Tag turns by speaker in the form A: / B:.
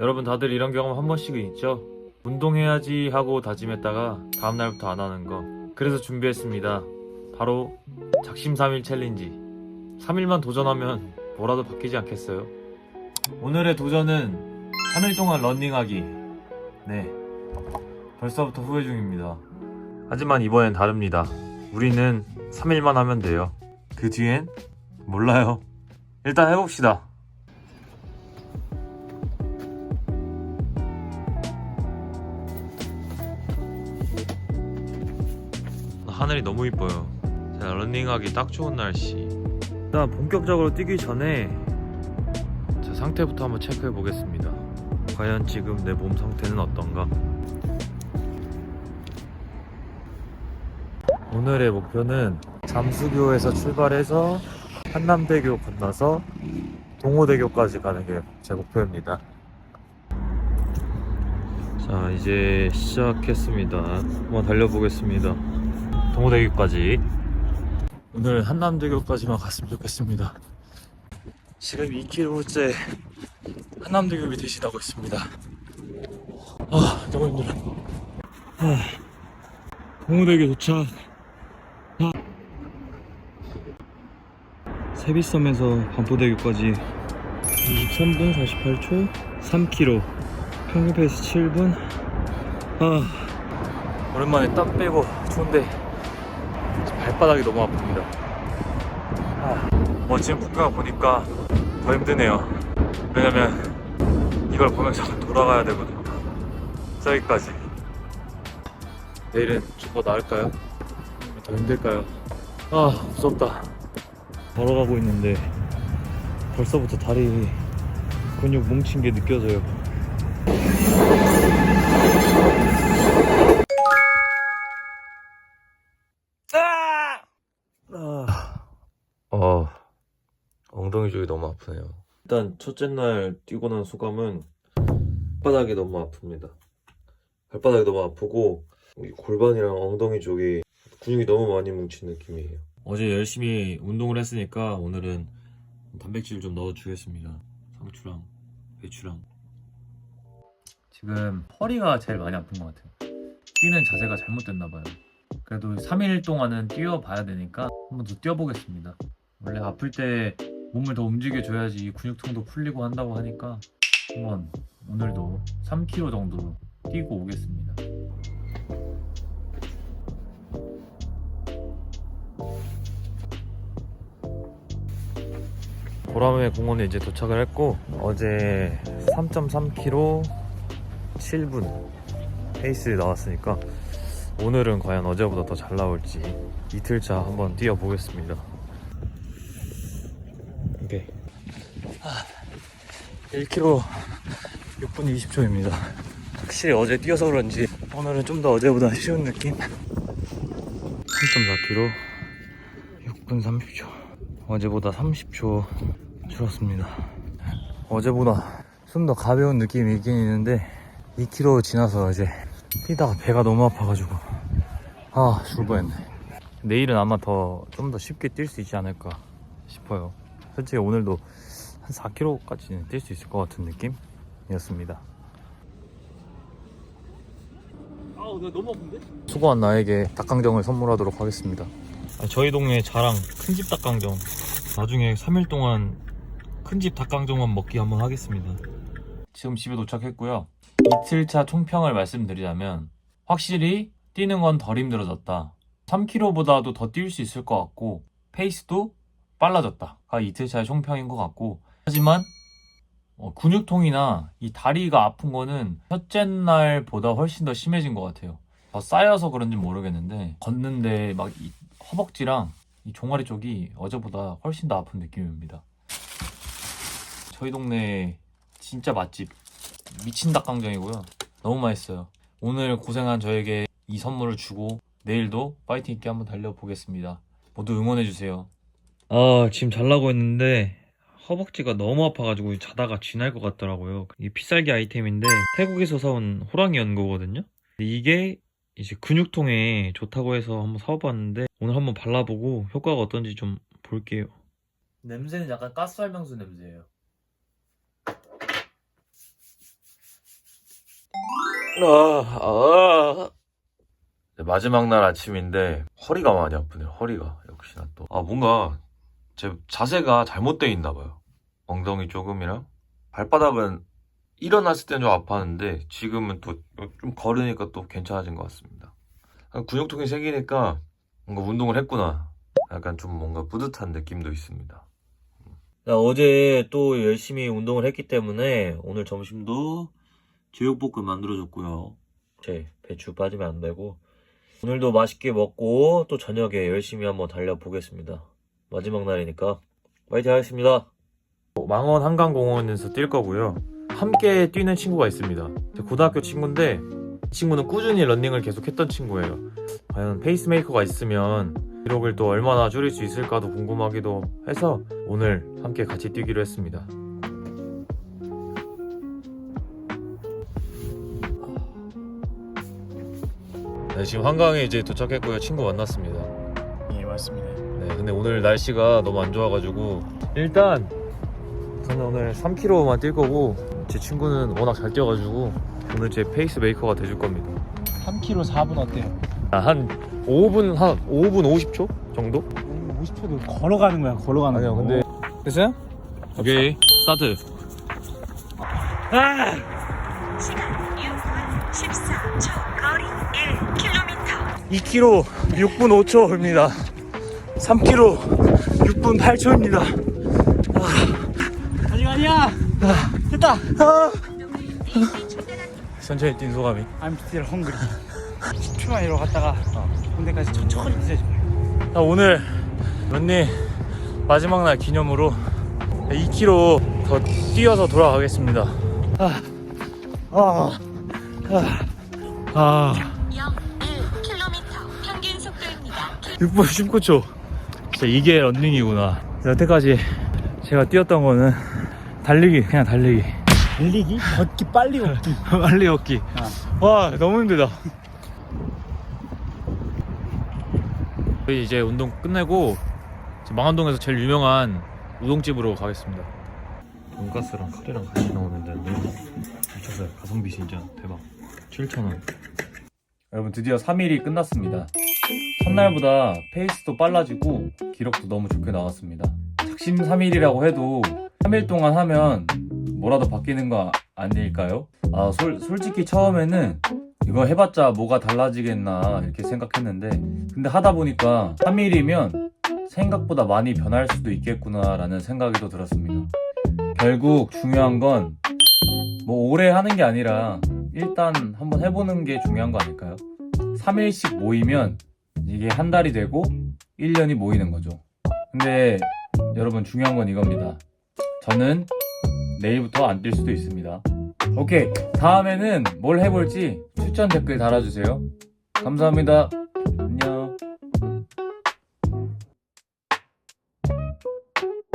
A: 여러분 다들 이런 경험 한 번씩은 있죠? 운동해야지 하고 다짐했다가 다음날부터 안 하는 거. 그래서 준비했습니다. 바로 작심삼일 챌린지. 3일만 도전하면 뭐라도 바뀌지 않겠어요? 오늘의 도전은 3일 동안 런닝하기. 네. 벌써부터 후회 중입니다. 하지만 이번엔 다릅니다. 우리는 3일만 하면 돼요. 그 뒤엔 몰라요. 일단 해봅시다. 하늘이 너무 이뻐요. 자, 런닝하기 딱 좋은 날씨. 일단 본격적으로 뛰기 전에 제 상태부터 한번 체크해 보겠습니다. 과연 지금 내 몸 상태는 어떤가? 오늘의 목표는 잠수교에서 출발해서 한남대교 건너서 동호대교까지 가는 게 제 목표입니다. 자, 이제 시작했습니다. 한번 달려보겠습니다. 동호대교까지. 오늘 한남대교까지만 갔으면 좋겠습니다. 지금 2km째 한남대교 밑에 지나고 있습니다. 아, 너무 힘들어. 아, 동호대교 도착. 세비섬에서 반포대교까지 23분 48초 3km 평균 페이스 7분 아 오랜만에 땀 빼고 추운데 발바닥이 너무 아픕니다 아, 멋진 풍경을 보니까 더 힘드네요 왜냐면 이걸 보면서 돌아가야 되거든요 저기까지 내일은 좀 더 나을까요? 더 힘들까요? 아 무섭다 걸어가고 있는데 벌써부터 다리 근육 뭉친 게 느껴져요. 엉덩이 쪽이 너무 아프네요. 일단 첫째 날 뛰고 난 소감은 발바닥이 너무 아픕니다. 발바닥이 너무 아프고 이 골반이랑 엉덩이 쪽이 근육이 너무 많이 뭉친 느낌이에요. 어제 열심히 운동을 했으니까 오늘은 단백질 좀 넣어주겠습니다. 상추랑 배추랑. 지금 허리가 제일 많이 아픈 것 같아요. 뛰는 자세가 잘못됐나 봐요. 그래도 3일 동안은 뛰어봐야 되니까 한번 더 뛰어보겠습니다. 원래 아플 때 몸을 더 움직여줘야지 이 근육통도 풀리고 한다고 하니까 한번 오늘도 3km 정도 뛰고 오겠습니다. 보람의 공원에 이제 도착을 했고 어제 3.3km 7분 페이스 나왔으니까 오늘은 과연 어제보다 더 잘 나올지 이틀차 한번 뛰어보겠습니다. 오케이. 1km 6분 20초입니다. 확실히 어제 뛰어서 그런지 오늘은 좀 더 어제보다 쉬운 느낌. 3.4km 6분 30초. 어제보다 30초 줄었습니다. 어제보다 좀 더 가벼운 느낌이 있긴 있는데 2km 지나서 이제 뛰다가 배가 너무 아파가지고 아 죽을 뻔했네. 내일은 아마 더 좀 더 쉽게 뛸 수 있지 않을까 싶어요. 솔직히 오늘도 한 4km까지는 뛸 수 있을 것 같은 느낌이었습니다. 아우 나 너무 아픈데? 수고한 나에게 닭강정을 선물하도록 하겠습니다. 아, 저희 동네 자랑 큰집 닭강정 나중에 3일 동안 큰집 닭강정만 먹기 한번 하겠습니다. 지금 집에 도착했고요. 이틀차 총평을 말씀드리자면 확실히 뛰는 건 덜 힘들어졌다. 3km보다도 더 뛸 수 있을 것 같고 페이스도 빨라졌다 가 이틀차의 총평인 것 같고 하지만 어, 근육통이나 이 다리가 아픈 거는 첫째 날보다 훨씬 더 심해진 것 같아요. 더 쌓여서 그런지 모르겠는데 걷는데 막 이 허벅지랑 이 종아리 쪽이 어제보다 훨씬 더 아픈 느낌입니다. 저희 동네 진짜 맛집 미친 닭강정이고요. 너무 맛있어요. 오늘 고생한 저에게 이 선물을 주고 내일도 파이팅 있게 한번 달려보겠습니다. 모두 응원해주세요. 아, 지금 잘나고 있는데 허벅지가 너무 아파가지고 자다가 쥐날 것 같더라고요. 이게 필살기 아이템인데 태국에서 사온 호랑이 연고거든요. 이게 이제 근육통에 좋다고 해서 한번 사와봤는데 오늘 한번 발라보고 효과가 어떤지 좀 볼게요. 냄새는 약간 가스알명수 냄새예요. 아, 아. 네, 마지막 날 아침인데 허리가 많이 아프네요. 허리가 역시나 또. 아 뭔가 제 자세가 잘못되어 있나 봐요. 엉덩이 조금이랑 발바닥은 일어났을 때는 좀 아팠는데 지금은 또 좀 걸으니까 또 괜찮아진 것 같습니다. 아, 근육통이 생기니까 뭔가 운동을 했구나. 약간 좀 뭔가 뿌듯한 느낌도 있습니다. 어제 또 열심히 운동을 했기 때문에 오늘 점심도 제육볶음 만들어줬고요. 제 배추 빠지면 안 되고 오늘도 맛있게 먹고 또 저녁에 열심히 한번 달려보겠습니다. 마지막 날이니까 화이팅 하겠습니다. 망원 한강공원에서 뛸 거고요. 함께 뛰는 친구가 있습니다. 제 고등학교 친구인데 이 친구는 꾸준히 런닝을 계속 했던 친구예요. 과연 페이스메이커가 있으면 기록을 또 얼마나 줄일 수 있을까도 궁금하기도 해서 오늘 함께 같이 뛰기로 했습니다. 네, 지금 한강에 이제 도착했고요. 친구 만났습니다.
B: 예 맞습니다.
A: 네, 근데 오늘 날씨가 너무 안 좋아가지고 일단 저는 오늘 3km만 뛸 거고 제 친구는 워낙 잘 뛰어가지고 오늘 제 페이스 메이커가 돼줄 겁니다.
B: 3km 4분 어때요?
A: 아, 한 5분 한 5분 50초 정도?
B: 50초도 걸어가는 거야 걸어가는
A: 아니요,
B: 거.
A: 근데-
B: 됐어요?
A: 오케이 스타트.
B: 아!
C: 시간 6분 14초 거리 1km
B: 2km 6분 5초입니다. 3km 6분 8초입니다. 아. 아직 아니야. 됐다. 아.
A: 천천히 뛴 소감이.
B: I'm still hungry. 10초만 이러고 갔다가 군대까지 천천히 뛰어야지.
A: 자, 오늘 런닝 마지막 날 기념으로 2km 더 뛰어서 돌아가겠습니다.
B: 아. 아.
A: 아,
C: 0.1km 평균 속도입니다.
A: 6분 19초. 진짜 이게 런닝이구나. 여태까지 제가 뛰었던 거는 달리기, 그냥 달리기.
B: 달리기? 걷기 빨리 걷기.
A: 빨리 걷기. 와, 너무 힘들다. 저희 이제 운동 끝내고 망원동에서 제일 유명한 우동집으로 가겠습니다. 돈가스랑 카레랑 같이 나오는데 미쳤어요. 가성비 진짜 대박. 7,000원. 여러분 드디어 3일이 끝났습니다. 첫날보다 페이스도 빨라지고 기록도 너무 좋게 나왔습니다. 작심 3일이라고 해도 3일 동안 하면 뭐라도 바뀌는 거 아닐까요? 아 솔, 솔직히 처음에는 이거 해봤자 뭐가 달라지겠나 이렇게 생각했는데 근데 하다 보니까 3일이면 생각보다 많이 변할 수도 있겠구나 라는 생각이 또 들었습니다. 결국 중요한 건 뭐 오래 하는 게 아니라 일단 한번 해보는 게 중요한 거 아닐까요? 3일씩 모이면 이게 한 달이 되고 1년이 모이는 거죠. 근데 여러분 중요한 건 이겁니다. 저는 내일부터 안 뛸 수도 있습니다. 오케이. 다음에는 뭘 해볼지 추천 댓글 달아주세요. 감사합니다.